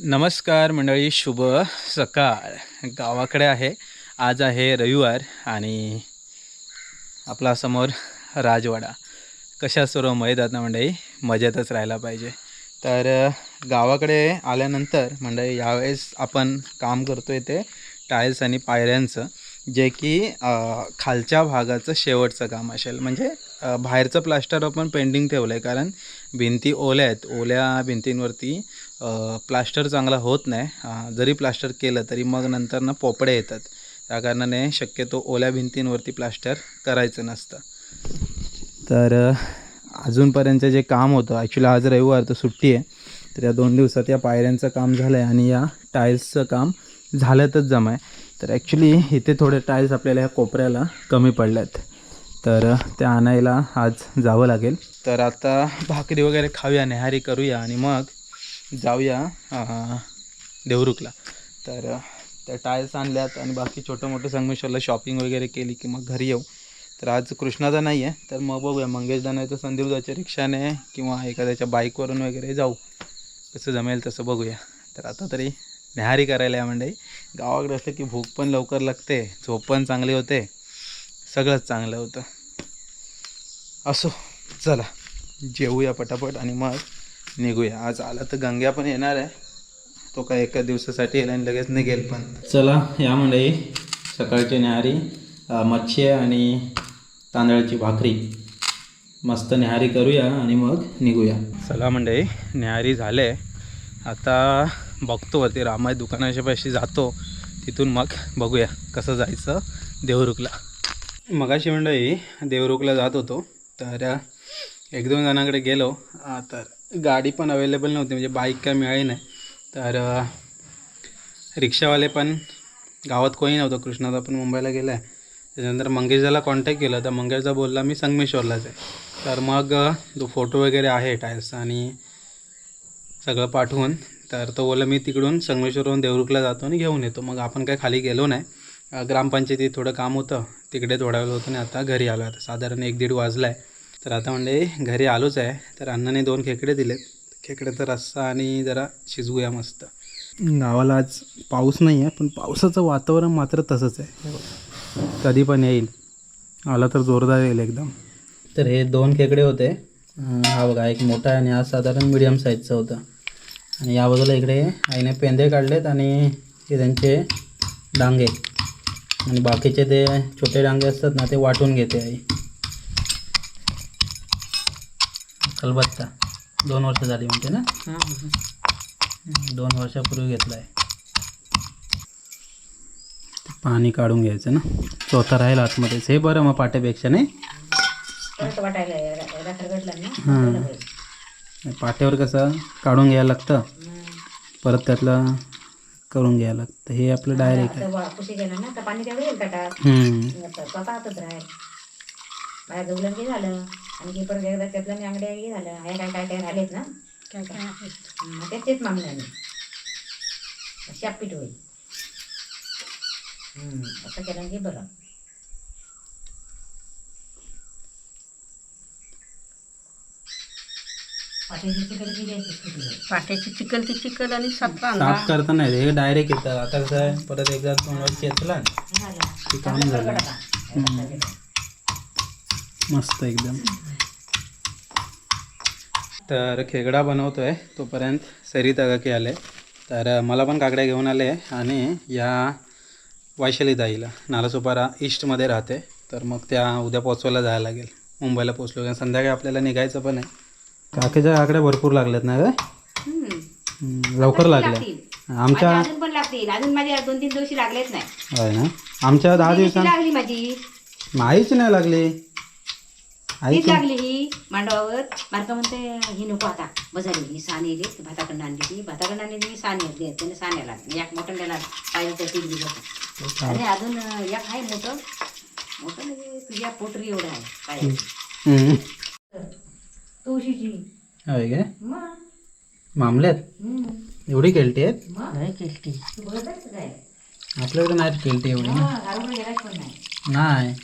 नमस्कार मंडळी शुभ सकाळ. गावाकडे आहे. आज आहे रविवार आणि आपला समोर राजवाडा. कशा सर्व मैदात ना मंडळी? मजेतच राहायला पाहिजे. तर गावाकडे आल्यानंतर मंडळी यावेळेस आपण काम करतो आहे ते टाईल्स आणि पायऱ्यांचं जे की खालच्या भागाचं शेवटचं काम असेल. म्हणजे बाहेरचं प्लास्टर आपण पेंडिंग ठेवलं आहे कारण भिंती ओल्या आहेत. ओल्या भिंतींवरती प्लास्टर चांगला होत नाही. जरी प्लास्टर केलं तरी मग नंतर ना पोपडे येतात. त्या कारणाने शक्यतो ओल्या भिंतींवरती प्लास्टर करायचं नसतं. तर अजूनपर्यंतचं अजूनपर्यंत जे काम होतं ॲक्च्युली आज रविवार तर सुट्टी आहे. तर या दोन दिवसात या पायऱ्यांचं काम झालं आहे आणि या टाईल्सचं काम झाल्यातच जमा आहे तर ॲक्च्युली इथे थोडे टाईल्स आपल्याला ह्या कोपऱ्याला कमी पडल्यात. तर ते आणायला आज जावं लागेल. तर आता भाकरी वगैरे खाऊया नेहारी करूया आणि मग जाऊया देवरुखला. तर त्या टाईल्स आणल्यात आणि बाकी छोटं मोठं संगमेश्वरला शॉपिंग वगैरे केली की मग घरी येऊ. तर आज कृष्णाचा नाही आहे तर मग बघूया. मंगेशदा नाही तर संदीपदाच्या रिक्षाने किंवा एखाद्याच्या बाईकवरून वगैरे जाऊ. कसं जमेल तसं बघूया. तर आता तरी न्याहारी करायला या मंडळी. गावाकडे असलं की भूक पण लवकर लागते झोप पण चांगली होते. सगळंच चांगलं होतं. असो चला. जेवूया पटापट आणि मग निघूया. आज आला तर गंग्या पण येणार आहे. तो काय एका दिवसासाठी येईल आणि लगेच निघेल पण. चला या मंडळी. सकाळची न्याहारी मच्छी आणि तांदळाची भाकरी. मस्त न्याहारी करूया आणि मग निघूया. चला मंडळी न्याहारी झाले. आता बघतो वरती रामाय दुकानाच्या पाशी जातो. तिथून मग बघूया कसं जायचं देवरुखला. मगाशी मंडळी देवरुखला जात होतो. तर एक दोन जणांकडे गेलो. तर गाडी पण अवेलेबल नव्हती म्हणजे बाईक काय मिळाली नाही. तर रिक्षावाले पण गावात कोणी नव्हतं कृष्णाचा पण मुंबईला गेला आहे त्याच्यानंतर मंगेशदाला कॉन्टॅक्ट केला तर मंगेशदा बोलला मी संगमेश्वरलाच आहे. तर मग तो जो फोटो वगैरे आहे टायर्सचा आणि सगळं पाठवून तर तो बोलला मी तिकडून संगमेश्वरवरून देवरुखला जातो आणि घेऊन येतो. मग आपण काय खाली गेलो नाही. ग्रामपंचायतीत थोडं काम होतं तिकडे थोडा वेळ होतं आणि आता घरी आलो. आता साधारण एक दीड वाजला आहे तर आता म्हणजे घरी आलोच आहे. तर अण्णाने दोन खेकडे दिलेत. खेकड्याचा रस्सा आणि जरा शिजवूया मस्त. गावाला आज पाऊस नाही आहे पण पावसाचं वातावरण मात्र तसंच आहे. कधी पण येईल. आला तर जोरदार येईल एकदम. तर हे दोन खेकडे होते. हा बघा एक मोठा आणि हा साधारण मिडियम साईजचा होता. आणि या बाजूला इकडे आईने पेंदे काढलेत आणि हे त्यांचे डांगे. आणि बाकीचे ते छोटे डांगे असतात ना ते वाटून घेते आई. कलबत्ता दोन वर्ष झाली म्हणते ना? दोन वर्षापूर्वी घेतला आहे पाणी काढून घ्यायचं ना? चौथा राहील आतमध्येच हे बरं मग पाट्यापेक्षा नाही? हां. पाट्यावर कसं? काढून घ्यायला लागतं. परत त्यातलं करून घ्यायला लागतं. हे आपलं डायरेक्ट आहे गवलं की झालं. आणि की परत एकदा त्यातलं मी अंगड्या की झालं. हे काय काय काय राहिलेत ना? हम्म, तेच तेच मागणार मी शापीट होईल. हम्म, असं केलं की बरं. पाट्याची चिकल ती चिकल आणि साफ करताना हे डायरेक्ट येतं. आता कसं आहे परत एकदा दोन वर्ष येतला झालं. की काम झालं. मस्त एकदम. तर खेकडा बनवतोय तोपर्यंत सरिता काकी आले. तर मला पण काकड्या घेऊन आले आणि या वैशाली ताईला. नालासोपारा ईस्टमध्ये राहते. तर मग त्या उद्या पोचवायला जायला लागेल. मुंबईला पोचलो कारण संध्याकाळी आपल्याला निघायचं पण आहे. काकीच्या काकड्या भरपूर लागल्यात ना गं? हम्म, लवकर लागल्या आमच्या अजून पण लागतील. अजून माझ्या दोन तीन दिवशी लागलेच नाही. होय ना? आमच्या दहा किती दिवसां लागली माझी. आईच नाही लागली. तीच लागली ही मांडवावर. बारका म्हणते ही नको आता. बजारी ही साणी येते भाताकडनं आणली ती. भाताकडनं आणली ती साणी येते त्याने साण्या लागली एक मोठं त्याला पाहिजे तर तीन दिवस आणि अजून एक आहे मोठं. मोठं म्हणजे तुझ्या पोटरी एवढं आहे हम्म. तुळशीची. होय काय मामल्यात. एवढी केलटी आहेत? काय? आपल्याकडे नाही केलटी एवढी. नाही.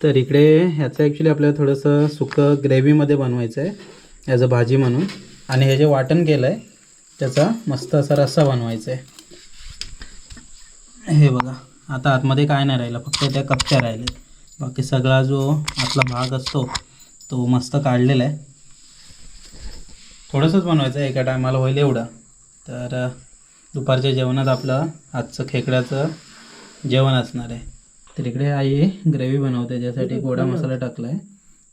तर इकडे ह्याचं ॲक्च्युली आपल्याला थोडंसं सुकं ग्रेव्हीमध्ये बनवायचं आहे ॲज अ भाजी म्हणून. आणि हे जे वाटण केलं आहे त्याचा मस्त असा रस्सा बनवायचा आहे हे बघा आता आतमध्ये काय नाही राहिलं फक्त त्या कप्प्या राहिल्या. बाकी सगळा जो आतला भाग असतो तो मस्त काढलेला आहे. थोडंसंच बनवायचं आहे एका टायमाला होईल एवढं. तर दुपारच्या जेवणात आपलं आजचं खेकड्याचं जेवण असणार आहे. तर इकडे आई ग्रेव्ही बनवते ज्यासाठी गोडा मसाला टाकला आहे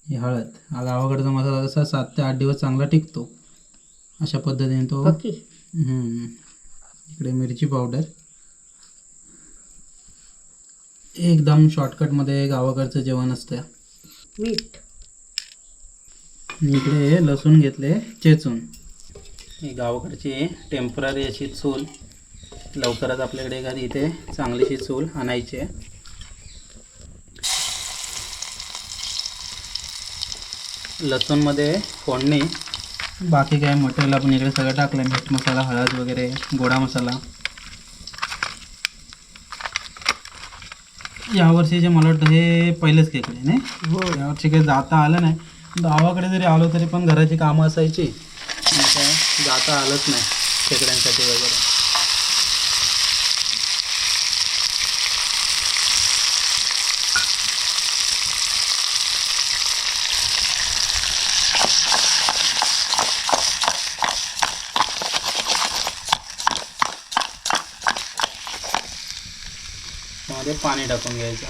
ही हळद. हा गावाकडचा मसाला कसा सात ते आठ दिवस चांगला टिकतो. अशा पद्धतीने तो. इकडे मिरची पावडर. एकदम शॉर्टकटमध्ये गावाकडचं जेवण असतं. मीठ. इकडे लसूण घेतले चेचून. ही गावाकडची टेंपररी अशी चूल. लवकरच आपल्याकडे एखादी इथे चांगलीशी चूल आणायची आहे. लसूणमध्ये फोडणी. बाकी काय मटेरियल आपण इकडे सगळं टाकलं मीठ मसाला हळद वगैरे गोडा मसाला. यावर्षी जे मला वाटतं हे पहिलेच केकडे नाही? हो यावर्षी काही जाता आलं नाही. गावाकडे जरी आलो तरी पण घराची कामं असायची. काय? जाता आलंच नाही खेकड्यांसाठी वगैरे. पाणी टाकून घ्यायचं.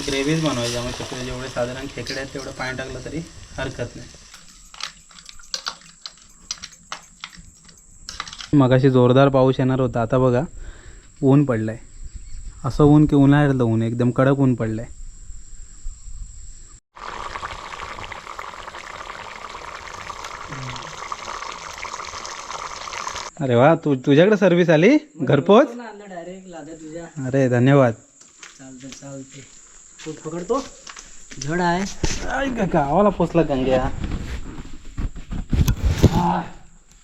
ग्रेव्हीच बनवायची त्यामुळे शक्यतो जेवढे साधारण खेकडे आहेत तेवढं पाणी टाकलं तरी हरकत नाही. मगाशी जोरदार पाऊस येणार होता आता बघा ऊन पडलंय. असं ऊन की उन्हाळ्यातलं ऊन एकदम कडक ऊन पडलंय. अरे वा तू तुझ्याकडे सर्व्हिस आली? घरपोच? हो तुझ्या. अरे धन्यवाद. चालते चालते तू पकडतो? झड आहे. गावाला पोचला गंग्या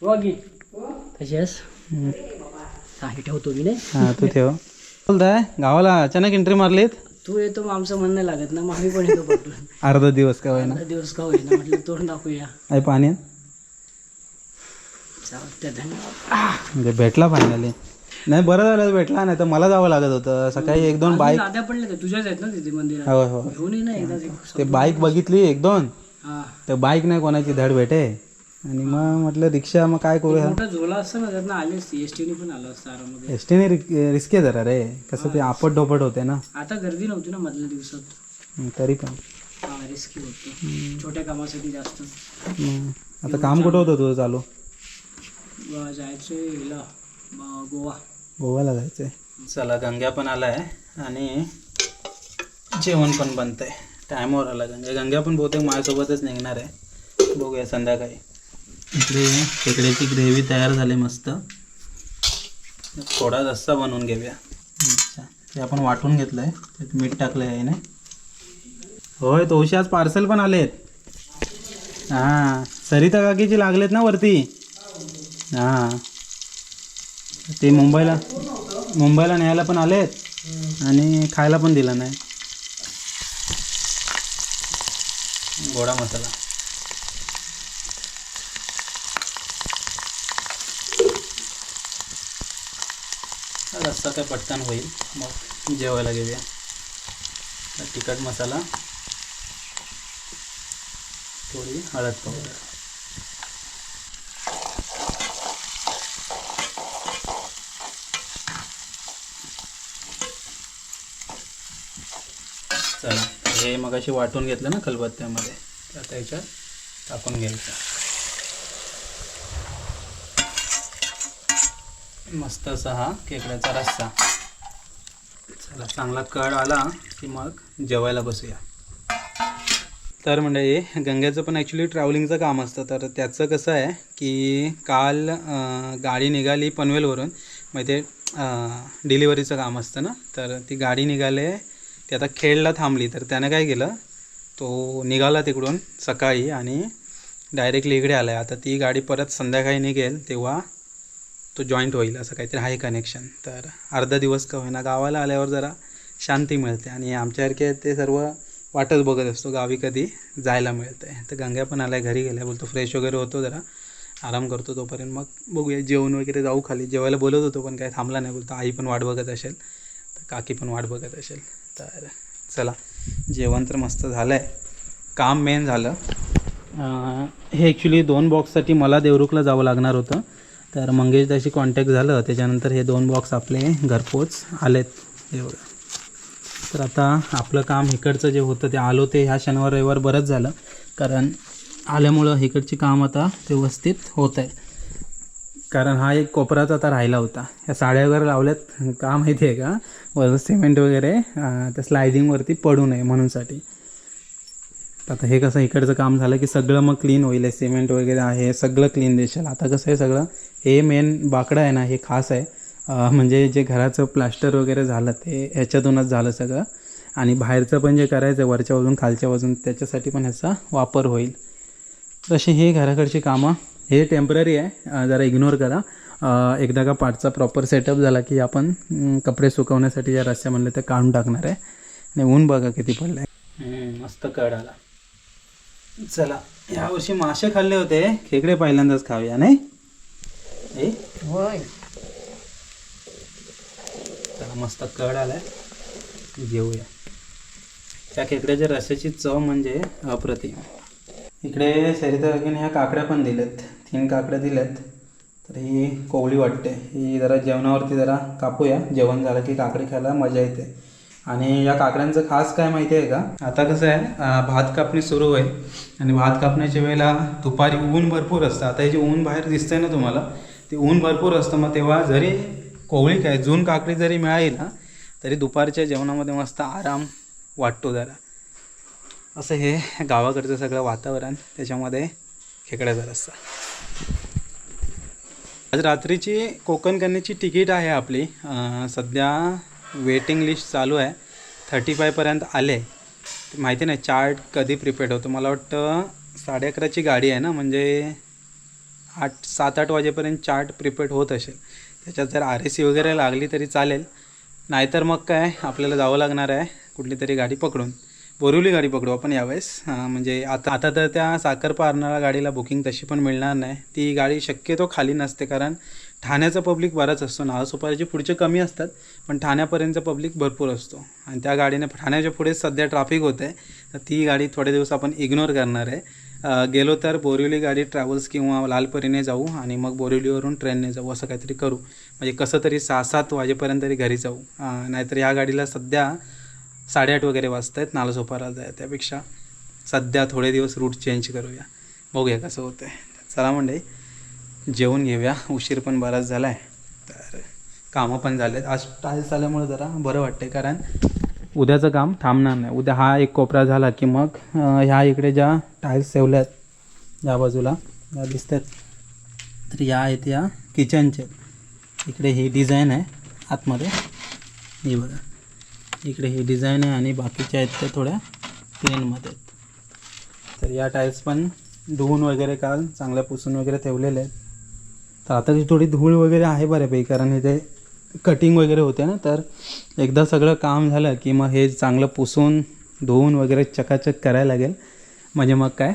वागी कशास काही ठेवतो मी नाही. हा तू ठेव. बोलताय गावाला अचानक एंट्री मारलीत? तू येतो मग आमचं म्हणणं लागत ना मग आम्ही पण येतो पकडून. अर्धा दिवस का होईना? अर्धा दिवस का होईना म्हटलं तोंड दाखवूया. पाणी? चालते धन्यवाद. म्हणजे भेटला फायनली नाही बरं झालं भेटला नाही तर मला जावं लागत होतं. सकाळी एक दोन बाईक लाद्या पडले तर तुझ्याच आहेत ना तिथे मंदिरात. होय हो घेऊन ये ना एकदा ते. ते बाईक बघितली एक दोन. हा. तर बाईक नाही कोणाची धड भेटे. आणि मग म्हटलं रिक्षा मग काय करूया? मोठा झोला असतं ना त्यातनं आली असती. एस टीने पण आलं असतं आरामध्ये एस टीने रिस्के जरा रे. कसं ते आपट डोपट होते ना. आता गर्दी नव्हती ना मधल्या दिवसात. तरी पण. हा रिस्की होतं. छोट्या कामासाठी जास्त. आता काम कुठं होतं तुझं चालू? ब- जायचं हिला ब- गोवा. गोव्याला जायचं आहे. चला गंग्या पण आला आहे आणि जेवण पण बनतंय. टायमावर आला गंग्या गंग्या पण बहुतेक माझ्यासोबतच निघणार आहे. बघूया संध्याकाळी. इकडे खेकड्याची ग्रेव्ही तयार झाली मस्त. थोडा रस्सा बनवून घेऊया. अच्छा. ते आपण वाटून घेतलं आहे त्यात मीठ टाकलं आहे ना होय तोशी आज पार्सल पण आलेत. हां सरिता काकीची लागलेत ना वरती? हां. ते मुंबईला मुंबईला न्यायला पण आलेत आणि खायला पण दिलं नाही. गोडा मसाला. रस्ता काय पटकन होईल. मग जेवायला घेऊया. तिखट मसाला. थोडी हळद पावडर. चला हे मग अशी वाटून घेतलं ना खलबत्त्यामध्ये. तर त्याच्यात टाकून घ्यायचं. मस्त असा हा खेकड्याचा रस्सा. चला चांगला कळ आला की मग जेवायला बसूया. तर म्हणजे गंग्याचं पण ॲक्च्युली ट्रॅव्हलिंगचं काम असतं. तर त्याचं कसं आहे की काल गाडी निघाली पनवेलवरून. मग ते डिलिव्हरीचं काम असतं ना? तर ती गाडी निघाले ती आता खेळला थांबली तर त्यानं काय केलं तो निघाला तिकडून सकाळी आणि डायरेक्टली इकडे आला आहे आता ती गाडी परत संध्याकाळी निघेल तेव्हा तो जॉईंट होईल असं काहीतरी आहे कनेक्शन तर अर्धा दिवस का होईना गावाला आल्यावर जरा शांती मिळते आणि आमच्यासारखे ते सर्व वाटच बघत असतो गावी कधी जायला मिळतं आहे तर गंग्या पण आलाय घरी गेलाय बोलतो फ्रेश वगैरे होतो जरा आराम करतो तोपर्यंत. मग बघूया जेवण वगैरे जाऊ खाली. जेवायला बोलत होतो पण काय थांबला नाही बोलतो आई पण वाट बघत असेल तर काकी पण वाट बघत असेल. तर. चला. जेवण तर मस्त झालं आहे काम मेन झालं. हे ॲक्च्युली दोन बॉक्ससाठी मला देवरुखला जावं लागणार होतं. तर मंगेश दाशी कॉन्टॅक्ट झालं. त्याच्यानंतर हे दोन बॉक्स आपले घरपोच आलेत. एवढं तर आता आपलं काम इकडचं जे होतं ते आलो ते ह्या शनिवार रविवार बरंच झालं. कारण आल्यामुळं इकडची काम आता व्यवस्थित होत आहे कारण हा एक कोपराच आता राहिला होता. या साड्या वगैरे लावल्यात. का माहिती आहे का? वर सिमेंट वगैरे त्या स्लायडिंगवरती पडू नये म्हणूनसाठी आता हे कसं इकडचं काम झालं की सगळं मग क्लीन होईल. आहे सिमेंट वगैरे आहे सगळं क्लीन दिसेल. आता कसं आहे सगळं? हे मेन बाकडं आहे ना हे खास आहे. म्हणजे जे घराचं प्लास्टर वगैरे झालं ते ह्याच्यातूनच झालं सगळं. आणि बाहेरचं पण जे करायचं आहे वरच्या बाजून खालच्या बाजून त्याच्यासाठी पण ह्याचा वापर होईल. तशी हे घराकडची कामं. हे टेंपररी आहे. जरा इग्नोर करा. एकदा का पाठचा प्रॉपर सेटअप झाला की आपण कपडे सुकवण्यासाठी ज्या रस्त्या म्हणले ते काढून टाकणार आहे. आणि ऊन बघा किती पडलं आहे मस्त कड आला. चला यावर्षी मासे खाल्ले होते. खेकडे पहिल्यांदाच खाऊया नाही? होय. त्याला मस्त कड आलाय. घेऊया. त्या खेकड्याच्या रस्याची चव म्हणजे अप्रतिम. इकडे सरिता ह्या काकड्या पण दिल्यात तीन काकड्या दिल्यात. तर ही कोवळी वाटते. ही जरा जेवणावरती जरा कापूया. जेवण झालं की काकडी खायला मजा येते. आणि या काकड्यांचं खास काय माहिती आहे का? आता कसं आहे भात कापणी सुरू आहे आणि भात कापण्याच्या वेळेला दुपारी ऊन भरपूर असतं. आता हे जे ऊन बाहेर दिसतंय ना तुम्हाला ते ऊन भरपूर असतं. मग तेव्हा जरी कोवळी काय जून काकडी जरी मिळाली ना तरी दुपारच्या जेवणामध्ये मस्त आराम वाटतो जरा. असं हे गावाकडचं सगळं वातावरण त्याच्यामध्ये खेकड्या जर असतं आज रात्रीची कोकण कन्याची तिकीट आहे आपली. सध्या वेटिंग लिस्ट चालू आहे. थर्टी फायपर्यंत आले. माहिती नाही चार्ट कधी प्रिपेड होतो? मला वाटतं साडे अकराची गाडी आहे ना म्हणजे आठ सात आठ वाजेपर्यंत चार्ट प्रिपेड होत असेल. त्याच्यात जर आर ए सी वगैरे लागली तरी चालेल. नाहीतर मग काय आपल्याला जावं लागणार आहे. कुठली तरी गाडी पकडून. बोरिवली गाडी पकडू आपण यावेळेस. म्हणजे आता आता तर त्या साखर अर्नाळा गाडीला बुकिंग तशी पण मिळणार नाही. ती गाडी शक्यतो खाली नसते कारण ठाण्याचा पब्लिक बराच असतो. नावासोपारीचे पुढचे कमी असतात पण ठाण्यापर्यंतचा पब्लिक भरपूर असतो. आणि त्या गाडीने ठाण्याच्या पुढे सध्या ट्रॅफिक होतं आहे तर ती गाडी थोडे दिवस आपण इग्नोर करणार आहे. गेलो तर बोरिवली गाडी ट्रॅव्हल्स किंवा लालपरीने जाऊ आणि मग बोरिवलीवरून ट्रेनने जाऊ असं काहीतरी करू. म्हणजे कसं तरी सहा सात वाजेपर्यंत तरी घरी जाऊ. नाहीतर या गाडीला सध्या साडेआठ वगैरे वाजत आहेत नालासोपारा जाय त्यापेक्षा. सध्या थोडे दिवस रूट चेंज करूया. बघूया कसं होतं आहे चला म्हणजे जेवून घेऊया. उशीर पण बराच झाला आहे तर कामं पण झालेत. आज टाईल्स आल्यामुळे जरा बरं वाटते कारण उद्याचं काम थांबणार नाही. उद्या हा एक कोपरा झाला की मग ह्या इकडे ज्या टाईल्स ठेवल्या आहेत या बाजूला या आहेत तर या आहेत या किचनचे इकडे ही डिझाईन आहे आतमध्ये. ही बघा. इकडे ही डिझाईन आहे आणि बाकीच्या आहेत त्या थोड्या प्लेनमध्ये आहेत. तर या टाईल्स पण धुवून वगैरे काल चांगल्या पुसून वगैरे ठेवलेले आहेत. तर आताची थोडी धूळ वगैरे आहे बऱ्यापैकी कारण इथे कटिंग वगैरे होते ना तर एकदा सगळं काम झालं की मग हे चांगलं पुसून धुवून वगैरे चकाचक करायला लागेल. म्हणजे मग काय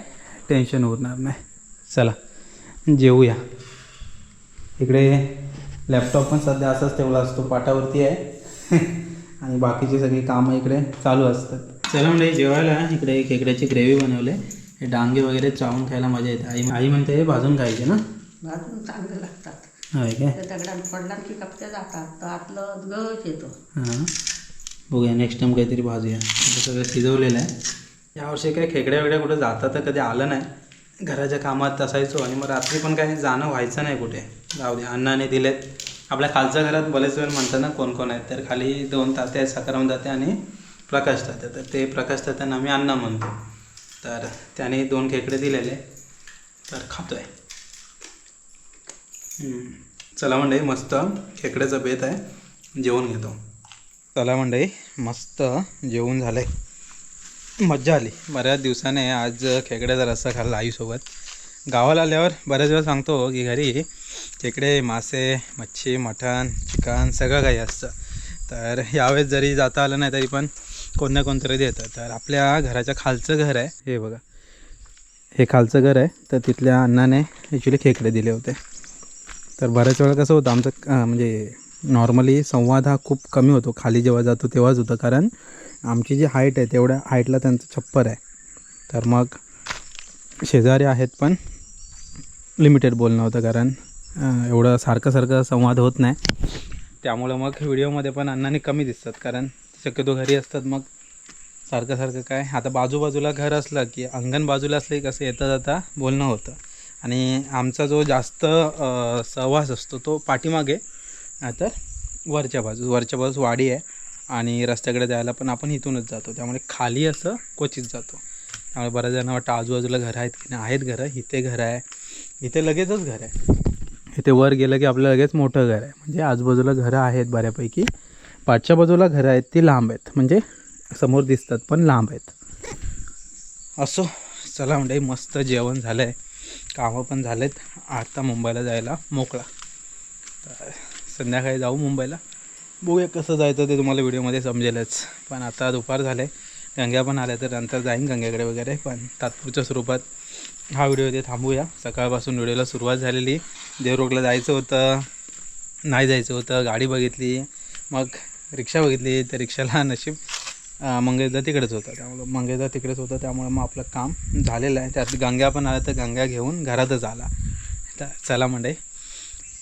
टेन्शन उरणार नाही. चला जेवूया. इकडे लॅपटॉप पण सध्या असाच ठेवला असतो पाटावरती आहे. आणि बाकीची सगळी कामं इकडे चालू असतात. चला म्हणजे जेवायला इकडे खेकड्याची ग्रेव्ही बनवले. हे डांगे वगैरे चावून खायला मजा येते. आई आई म्हणते हे भाजून खायचे ना? भाजून चांगले लागतात. होय काय? ते दगडात पडला की कपचे जातात. तर आतलं गळच येतो. हां. बघूया नेक्स्ट टाइम काहीतरी भाजूया. आता सगळं शिजवलेलं आहे. यावर्षी काय खेकड्या वेगळ्या कुठं जाता तर कधी आलं नाही. घराच्या कामात असायचो आणि मग रात्री पण काही जाणं व्हायचं नाही कुठे. जाऊ दे अण्णाने दिलेत. आपल्या खालच्या घरात बरेच वेळ म्हणतात ना कोण कोण आहेत? तर खाली दोन ताते आहेत सकाराम ताते आणि प्रकाश ताते तर ते प्रकाश तात्यांना आम्ही अण्णा म्हणतो. तर त्याने दोन खेकडे दिलेले. तर खातो आहे चला मंडई मस्त खेकड्याचं बेत आहे. जेवण घेतो. चला मंडई मस्त जेवण झालंय. मज्जा आली. बऱ्याच दिवसाने आज खेकड्याचा रस्सा खाल्ला आईसोबत. गावाला आल्यावर बऱ्याच वेळा सांगतो की घरी तिकडे मासे मच्छी मटण चिकन सगळं काही असतं. तर यावेळेस जरी जाता आलं नाही तरी पण कोण ना कोणतरी देतं. तर आपल्या घराच्या खालचं घर आहे. हे बघा. हे खालचं घर आहे. तर तिथल्या अण्णाने ॲक्च्युली खेकडे दिले होते. तर बऱ्याच वेळा कसं होतं आमचं म्हणजे नॉर्मली संवाद हा खूप कमी होतो. खाली जेव्हा जातो तेव्हाच होतं. कारण आमची जी हाईट आहे तेवढ्या हाईटला त्यांचं छप्पर आहे. तर मग शेजारी आहेत पण लिमिटेड बोलणं होतं कारण एवढं सारखं सारखं संवाद होत नाही. त्यामुळं मग व्हिडिओमध्ये पण अण्णाने कमी दिसतात कारण शक्यतो घरी असतात मग सारखं सारखं काय. आता बाजूबाजूला घर असलं की अंगण बाजूला असलं की कसं येता जाता बोलणं होतं. आणि आमचा जो जास्त सहवास असतो तो पाठीमागे तर वरच्या बाजू वरच्या बाजूस वाडी आहे. आणि रस्त्याकडे जायला पण आपण इथूनच जातो. त्यामुळे खाली असं क्वचित जातो. त्यामुळे बऱ्याच जणांना वाटतं आजूबाजूला घरं आहेत की नाही? आहेत घरं. इथे घरं आहे. इथे लगेचच घर आहे. इथे वर गेलं की आपलं लगेच मोठं घर आहे. म्हणजे आजूबाजूला घरं आहेत बऱ्यापैकी. पाठच्या बाजूला घरं आहेत ती लांब आहेत. म्हणजे समोर दिसतात पण लांब आहेत. असो. चला म्हणजे मस्त जेवण झालं आहे कामं पण झालेत. आता मुंबईला जायला मोकळा. तर संध्याकाळी जाऊ मुंबईला. बघूया कसं जायचं ते तुम्हाला व्हिडिओमध्ये समजेलच. पण आता दुपार झालं आहे गंग्या पण आल्या तर नंतर जाईन गंग्याकडे वगैरे पण तात्पुरच्या स्वरूपात हा व्हिडिओ इथे थांबूया. सकाळपासून व्हिडिओला सुरुवात झालेली. देवरोगला जायचं होतं नाही जायचं होतं गाडी बघितली मग रिक्षा बघितली तर रिक्षाला नशीब मंगेदा तिकडेच होता. त्यामुळं मंगेदा तिकडेच होतं त्यामुळं मग आपलं काम झालेलं आहे. त्यात गंग्या पण आला तर गंग्या घेऊन घरातच आला. तर चला म्हणजे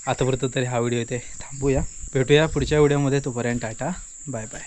आतापर्यंत तरी हा व्हिडिओ इथे थांबूया. भेटूया पुढच्या व्हिडिओमध्ये. तोपर्यंत टाटा बाय बाय.